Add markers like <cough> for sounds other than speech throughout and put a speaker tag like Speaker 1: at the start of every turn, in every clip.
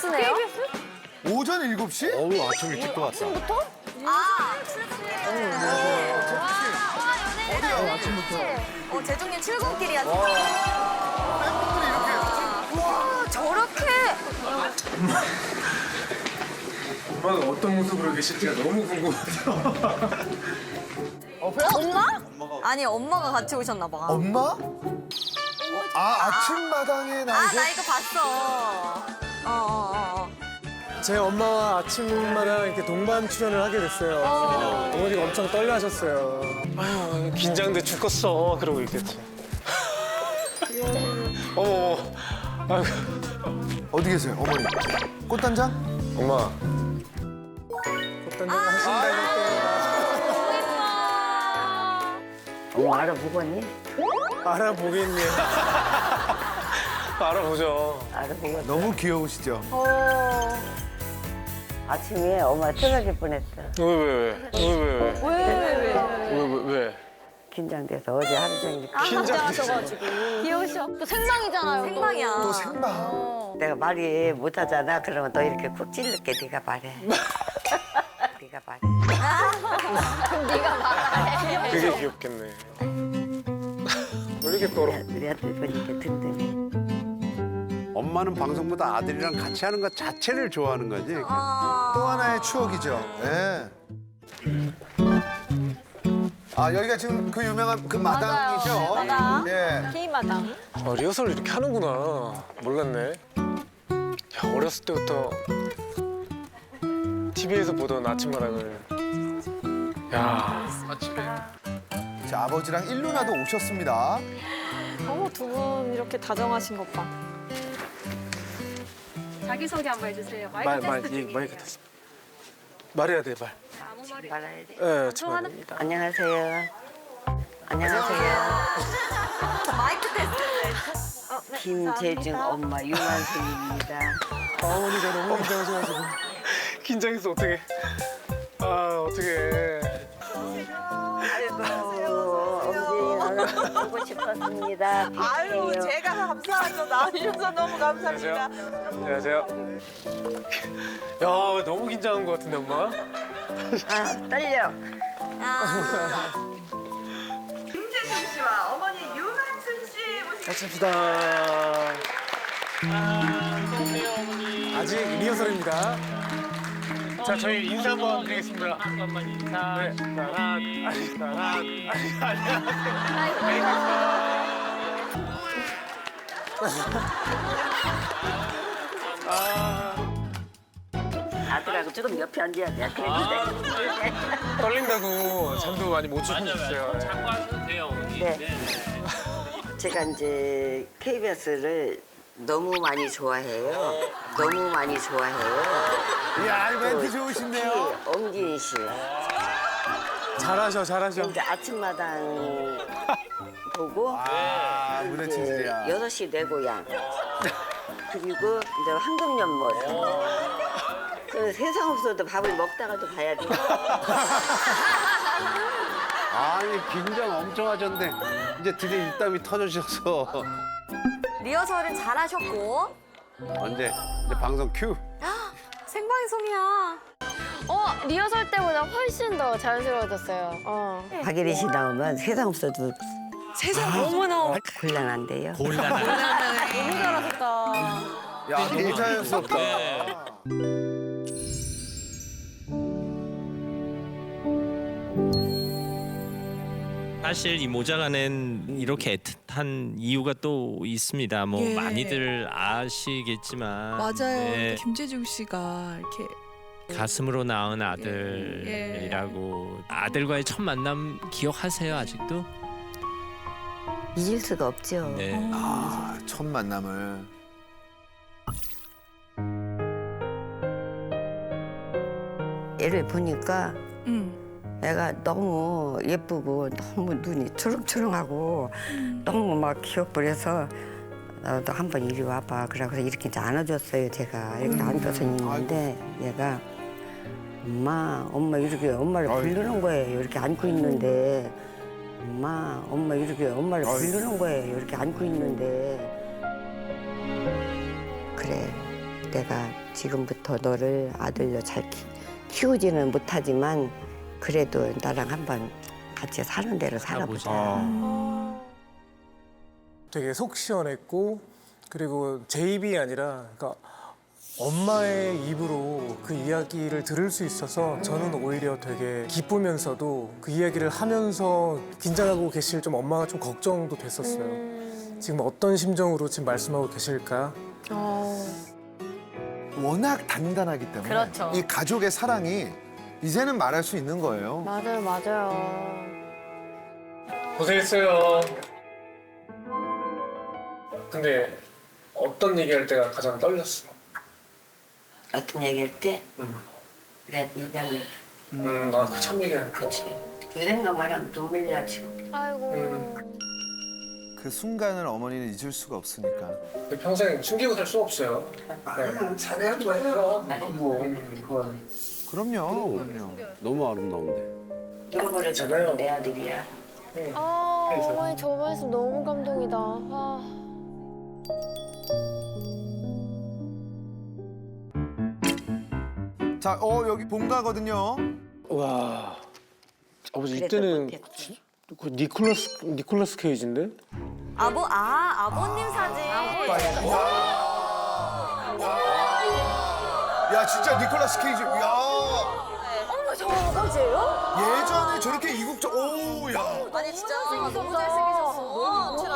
Speaker 1: KBS네요?
Speaker 2: 오전 7시?
Speaker 3: 어우 아침 일찍 또 왔다.
Speaker 1: 아,
Speaker 2: 어디야, 아침부터?
Speaker 1: 어, 재중님 출근길이야.
Speaker 2: 팬분들이 이렇게.
Speaker 1: 와, 저렇게.
Speaker 4: 엄마가 어떤 모습으로 계실지가 너무 궁금해서.
Speaker 2: 어, 팬?
Speaker 1: 엄마? 아니, 엄마가 같이 오셨나 봐.
Speaker 2: 엄마? 아, 아침마당에
Speaker 1: 아,
Speaker 2: 나오셔?
Speaker 1: 나 이거 봤어. 어, 어, 어, 어.
Speaker 4: 제 엄마와 아침마다 이렇게 동반 출연을 하게 됐어요. 어 머니가 엄청 떨려 하셨어요. 아유 긴장돼 죽겠어 그러고 있겠지. <laughs> 어머 어머.
Speaker 2: 어디 계세요, 어머니? 꽃단장?
Speaker 4: 엄마. 꽃단장 하신다니까.
Speaker 5: 어, 알아보겠니?
Speaker 4: 알아보겠니? <laughs> 알아보죠.
Speaker 5: 알아보겠
Speaker 2: 너무 귀여우시죠?
Speaker 5: 아침에 엄마 쓰러질 뻔했어.
Speaker 4: 왜 왜 왜? 왜 왜 왜? 왜 왜 왜?
Speaker 5: 긴장돼서 어제 하루 종일
Speaker 4: 긴장되셔가지고.
Speaker 1: 귀여우셔. 또 생방이잖아요. 생방이야.
Speaker 2: 또 생방.
Speaker 5: 내가 말이 못하잖아. 그러면 너 이렇게 쿡 찔를게 <laughs> 네가 말해. 네가 말해.
Speaker 1: 네가 말해.
Speaker 4: 되게 귀엽겠네. 왜 이렇게 떨어?
Speaker 5: 우리 아들 보니까 든든해.
Speaker 3: 엄마는 방송보다 아들이랑 같이 하는 것 자체를 좋아하는 거지.
Speaker 1: 아.
Speaker 2: 또 하나의 추억이죠. 예. 아, 여기가 지금 그 유명한 그 마당이죠?
Speaker 1: 마당.
Speaker 2: 예.
Speaker 1: K마당.
Speaker 4: 아, 리허설 이렇게 하는구나. 몰랐네. 야, 어렸을 때부터 TV에서 보던 아침마당을. 야,
Speaker 2: 자, 아버지랑 일루나도 오셨습니다.
Speaker 6: 어머 두 분 이렇게 다정하신 것 봐.
Speaker 7: 자기소개 한번 해주세요. 마이크
Speaker 4: 말, 말,
Speaker 7: 테스트
Speaker 4: 이
Speaker 7: 중이에요.
Speaker 4: 마이크 탔어. 말해야 돼, 말.
Speaker 7: 아무 말이
Speaker 5: 말아야 돼.
Speaker 4: 예, 정말.
Speaker 5: 안녕하세요. 안녕하세요. <laughs>
Speaker 1: 마이크 테스트.
Speaker 5: 김재중 엄마 유만순입니다.
Speaker 4: 어머니 가 너무 긴장하셔가지고. <laughs> 긴장해서 어떻게. 아, 어떻게.
Speaker 5: 보고 싶었습니다. 아유 제가
Speaker 6: 감사하죠. 나와주셔서 너무
Speaker 4: 안녕하세요. 안녕하세요. 야, 너무 긴장한 것 같은데, 엄마?
Speaker 5: 아 떨려.
Speaker 4: 맞습니다. 아직 리허설입니다. 자, 저희 인사 한번 드리겠습니다. 한 번만 인사. 네. 나라, 아니, 나라, 아니, 안녕하세요.
Speaker 5: 아들하고 조금 옆에 앉아야 돼. 그랬는데.
Speaker 4: 떨린다고 잠도 많이 못 주고 있어요.
Speaker 5: 네. 제가 이제 KBS를 너무 많이 좋아해요. 너무 많이 좋아해요.
Speaker 2: 이야, 이 멘트 좋으신데요?
Speaker 5: 엄지인 씨.
Speaker 4: 잘하셔, 잘하셔.
Speaker 5: 이제 아침마당 <laughs> 보고
Speaker 2: 아, 무대
Speaker 5: 이제
Speaker 2: 체질이야.
Speaker 5: 6시 내 고향. 그리고 이제 황금연못. 그 세상 없어도 밥을 먹다가도 봐야 돼. <laughs>
Speaker 3: 아니 긴장 엄청 하셨는데 이제 드디어 입담이 터져셔서
Speaker 1: 리허설은 잘하셨고.
Speaker 3: 언제 이제 방송 큐.
Speaker 1: 생방송이야.
Speaker 7: 어 리허설 때보다 훨씬 더 자연스러워졌어요. 어.
Speaker 5: 박예리 씨 나오면 세상 없어도
Speaker 6: 세상 어머나.
Speaker 5: 곤란한데요.
Speaker 6: 너무 잘하셨다.
Speaker 2: 야, 너무 자연스럽다.
Speaker 8: 사실 이 모자라는 이렇게 애틋한 이유가 또 있습니다. 뭐
Speaker 9: 예.
Speaker 8: 많이들 아시겠지만
Speaker 9: 맞아요.
Speaker 8: 네,
Speaker 9: 김재중 씨가 이렇게
Speaker 8: 가슴으로 낳은 아들이라고 아들과의 첫 만남 기억하세요 아직도?
Speaker 5: 잊을 수가 없죠.
Speaker 8: 네.
Speaker 2: 아, 첫 만남을.
Speaker 5: 애를 보니까
Speaker 9: 음.
Speaker 5: 애가 너무 예쁘고 너무 눈이 초롱초롱하고 너무 막 귀엽고 나도 한번 이리 와봐 그러고서 이렇게 이제 안아줬어요 제가 이렇게 앉아서 있는데 얘가 엄마 엄마 이렇게 엄마를 부르는 거예요. 이렇게 안고 있는데. 엄마 엄마 이렇게 엄마를 부르는 거예요. 이렇게 안고 있는데. 그래 내가 지금부터 너를 아들로 잘 키, 키우지는 못하지만 그래도 나랑 한번 같이 사는 대로 살아보자.
Speaker 4: 되게 속 시원했고 그리고 제 입이 아니라 그러니까 엄마의 입으로 그 이야기를 들을 수 있어서 저는 오히려 되게 기쁘면서도 그 이야기를 하면서 긴장하고 계실 좀 엄마가 좀 걱정도 됐었어요. 지금 어떤 심정으로 지금 말씀하고 계실까?
Speaker 2: 워낙 단단하기 때문에
Speaker 1: 그렇죠.
Speaker 2: 이 가족의 사랑이 이제는 말할 수 있는 거예요.
Speaker 7: 맞아요, 맞아요.
Speaker 4: 고생했어요. 근데 어떤 얘기할 때가 가장 떨렸어?
Speaker 5: 어떤 얘기할 때? 그래, 이장님.
Speaker 4: 음, 나참 얘기할 거.
Speaker 5: 그 생각만 하면 눈물이 나지.
Speaker 7: 아이고.
Speaker 2: 그 순간을 어머니는 잊을 수가 없으니까.
Speaker 4: 평생 숨기고 살 수 없어요. 네.
Speaker 5: 잘한 거예요.
Speaker 2: 그럼요. 그럼요.
Speaker 3: 너무 아름다운데.
Speaker 5: 잃어버렸잖아요. 내 아들이야.
Speaker 7: 아, 어머니 저 말씀 너무 감동이다. 아.
Speaker 2: 자, 어 여기 본가거든요.
Speaker 4: 와, 아버지
Speaker 5: 그래서
Speaker 4: 이때는
Speaker 5: 못했지.
Speaker 4: 그 니콜라스 니콜라스 케이지인데?
Speaker 1: 아버 아 아버님 사진.
Speaker 2: 야 진짜 니콜라스 케이지. 야
Speaker 1: 어머 저 아버지예요?
Speaker 2: 예전에 저렇게 이국적. 오 야.
Speaker 1: 아니 진짜 너무 잘생기셨어.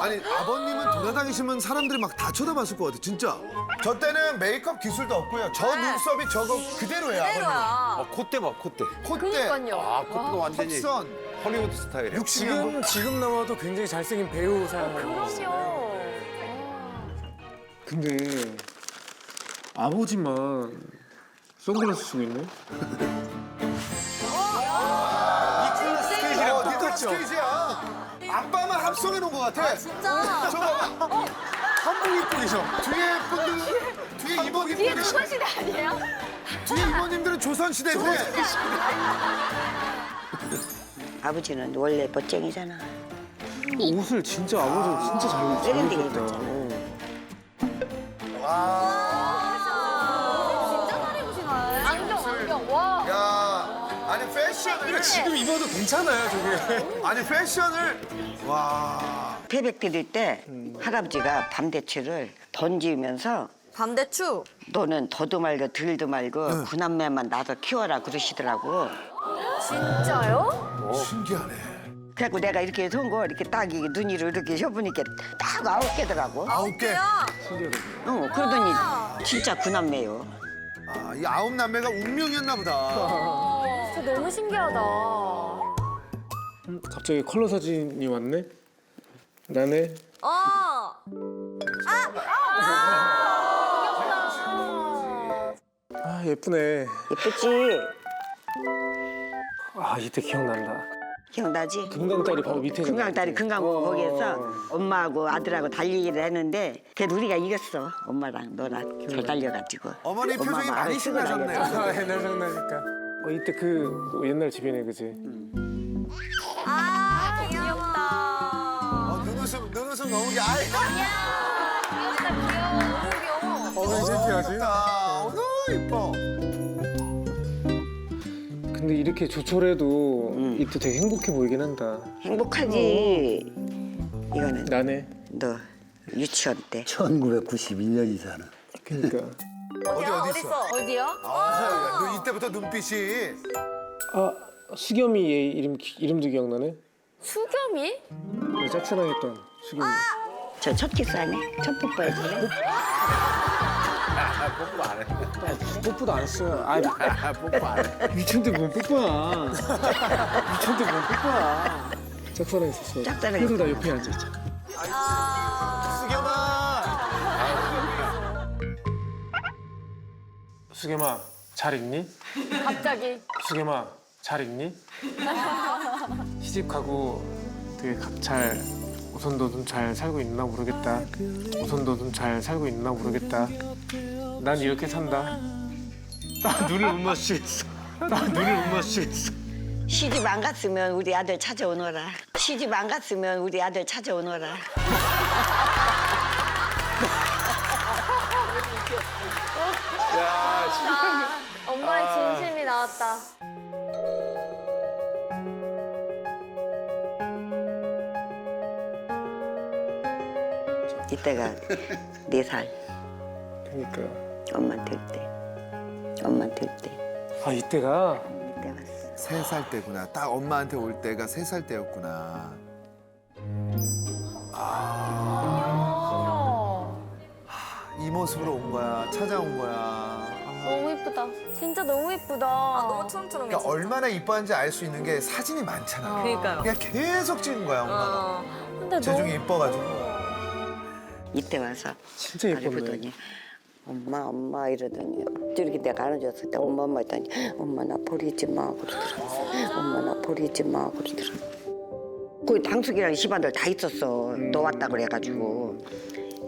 Speaker 2: 아니 아버님은 돌아다니시면 사람들이 막 다 쳐다봤을 것 같아 진짜. 저 때는 메이크업 기술도 없고요. 저 눈썹이 저거 그대로예요 아버님.
Speaker 1: 그대로야.
Speaker 3: 아, 콧대 봐, 콧대.
Speaker 2: 콧대,
Speaker 3: 아, 콧대가 완전히
Speaker 2: 턱선,
Speaker 3: 헐리우드 스타일이야.
Speaker 2: 60년
Speaker 4: 지금 지금 나와도 굉장히 잘생긴 배우 사람.
Speaker 7: 그럼요.
Speaker 4: 근데 아버지만 선글라스 쓰고 있네.
Speaker 2: 케이지랑 어, 니콜라스 케이지야. 아빠만 합성해 놓은 것 같아.
Speaker 1: 진짜.
Speaker 2: 저거 봐. 한복 입고 계셔. 뒤에 분들 뒤에 이모님들이
Speaker 7: 조선시대 아니에요?
Speaker 2: 뒤에 이모님들은 조선시대인데
Speaker 5: 아버지는 원래 멋쟁이잖아.
Speaker 4: 옷을 진짜 아버지 진짜 잘 입으셨다.
Speaker 5: 입었잖아.
Speaker 1: 진
Speaker 2: 패션을
Speaker 4: 지금 입어도 괜찮아요, 저게.
Speaker 2: 아니 패션을 와
Speaker 5: 태백 드릴 때 할아버지가 밤대추를 던지면서
Speaker 1: 밤대추.
Speaker 5: 너는 더도 말고 들도 말고 구남매만 나서 키워라 그러시더라고.
Speaker 7: 진짜요?
Speaker 2: 신기하네.
Speaker 5: 그래갖고 내가 이렇게 손거 이렇게 딱 이게 눈이로 이렇게 셔보니까 딱 아홉 개더라고.
Speaker 2: 아홉 개.
Speaker 1: 야.
Speaker 5: 어, 그러더니 진짜 구남매요.
Speaker 2: 아, 이 아홉 남매가 운명이었나 보다.
Speaker 7: 진짜 너무 신기하다.
Speaker 4: 갑자기 컬러 사진이 왔네. 나네.
Speaker 1: 어.
Speaker 4: 아 예쁘네.
Speaker 5: 예쁘지?
Speaker 4: 아 이때 기억난다.
Speaker 5: 기억나지?
Speaker 4: 금강딸이 바로 밑에.
Speaker 5: 금강딸이 금강고
Speaker 4: 어.
Speaker 5: 거기에서 엄마하고 아들하고 달리기를 했는데 그래도 우리가 이겼어. 엄마랑 너랑 잘 달려가지고.
Speaker 2: 어머니 표정이
Speaker 5: 엄마가
Speaker 2: 많이
Speaker 5: 아래 쓰고
Speaker 2: 신나셨네요.
Speaker 5: 다녔지.
Speaker 4: 아 옛날 생각나니까. 어 이때 그 옛날 집이네 그지.
Speaker 1: 아 귀엽다.
Speaker 2: 어, 눈웃음 눈웃음 너무 야. 아이,
Speaker 4: 어왜 창피하지?
Speaker 2: 귀엽다. 어, 이뻐.
Speaker 4: 근데 이렇게 조촐해도
Speaker 5: 음.
Speaker 4: 이때 되게 행복해 보이긴 한다.
Speaker 5: 행복하지. 이거는
Speaker 4: 나네.
Speaker 5: 너 유치원 때.
Speaker 10: 1991년이잖아.
Speaker 4: 그러니까.
Speaker 2: 어디 어디 있어?
Speaker 1: 있어?
Speaker 7: 어디요?
Speaker 2: 아, 너 이때부터 눈빛이
Speaker 4: 아 수겸이 얘 이름 기- 이름도 기억나네.
Speaker 7: 수겸이?
Speaker 4: 내 짝사랑 했던 수겸이.
Speaker 5: 저 첫 키스 하네? 첫 뽀뽀해줄래?
Speaker 4: 뽀뽀도 안 했어요. 아, 뽀뽀 안 해. 유치원 때 보면 뽀뽀야. 유치원 때 보면 뽀뽀야. 짝사랑 했었어.
Speaker 5: 짝사랑했어.
Speaker 4: 그래도 나 옆에 앉아 있잖아. 수겸아, 잘 있니?
Speaker 7: 갑자기.
Speaker 4: 수겸아, 잘 있니? 시집 가고 되게 가- 잘 우선 너도 잘 살고 있나 모르겠다. 우선 너도 잘 살고 있나 모르겠다. 난 이렇게 산다. 나 눈을 못 마주치겠어. 나 눈을 못 마주치겠어.
Speaker 5: 시집 안 갔으면 우리 아들 찾아오너라. 시집 안 갔으면 우리 아들 찾아오너라. 야, 엄마의 아. 진심이 나왔다. 이때가 네 살
Speaker 4: 그러니까.
Speaker 5: 엄마 될 때. 엄마 될 때.
Speaker 4: 아, 이때가
Speaker 5: 이때 왔어.
Speaker 2: 세 살 때구나. 딱 엄마한테 올 때가 세 살 때였구나. 아. 아. 이 모습으로 온 거야. 찾아온 거야. 아.
Speaker 7: 이쁘다. 진짜 너무 이쁘다.
Speaker 1: 아, 너무 투렁투렁해.
Speaker 2: 그러니까 얼마나 이뻐하는지 알 수 있는 게 사진이 많잖아.
Speaker 1: 그러니까요.
Speaker 2: 그냥 계속 찍은 거야, 엄마가.
Speaker 1: 어.
Speaker 7: 근데
Speaker 2: 재중이 이뻐가지고.
Speaker 5: 이때 와서
Speaker 4: 진짜 예뻤네.
Speaker 5: 보더니 엄마 엄마 이러더니 이렇게 내가 안아줬을 때 엄마 엄마 했더니 엄마 나 버리지 마 그러더라고 엄마 나 버리지 마 그러더라고 거기 당숙이랑 집안들 다 있었어 너 왔다 그래가지고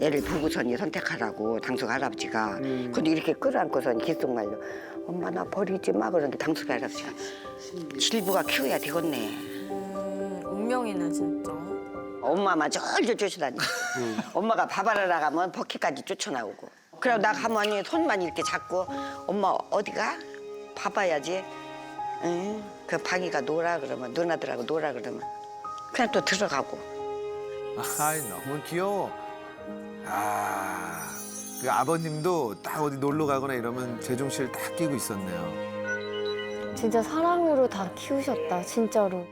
Speaker 5: 애를 부부선이 선택하라고 당숙 할아버지가 근데 이렇게 끌어안고선 귓속말로 엄마 나 버리지 마 그러는데 당숙 할아버지가 질부가 키워야 되겠네
Speaker 1: 음, 운명이네 진짜.
Speaker 5: 엄마만 절절 쫓아다니. 엄마가 밥하러 나가면 버킷까지 쫓아나오고. 그래 나 가만히 손만 이렇게 잡고 엄마 어디가? 봐봐야지. 응. 그 방이가 놀아 그러면 누나들하고 놀아 그러면 그냥 또 들어가고.
Speaker 2: 아이, 너무 귀여워. 아. 그 아버님도 딱 어디 놀러 가거나 이러면 재중 씨를 딱 끼고 있었네요.
Speaker 7: 진짜 사랑으로 다 키우셨다, 진짜로.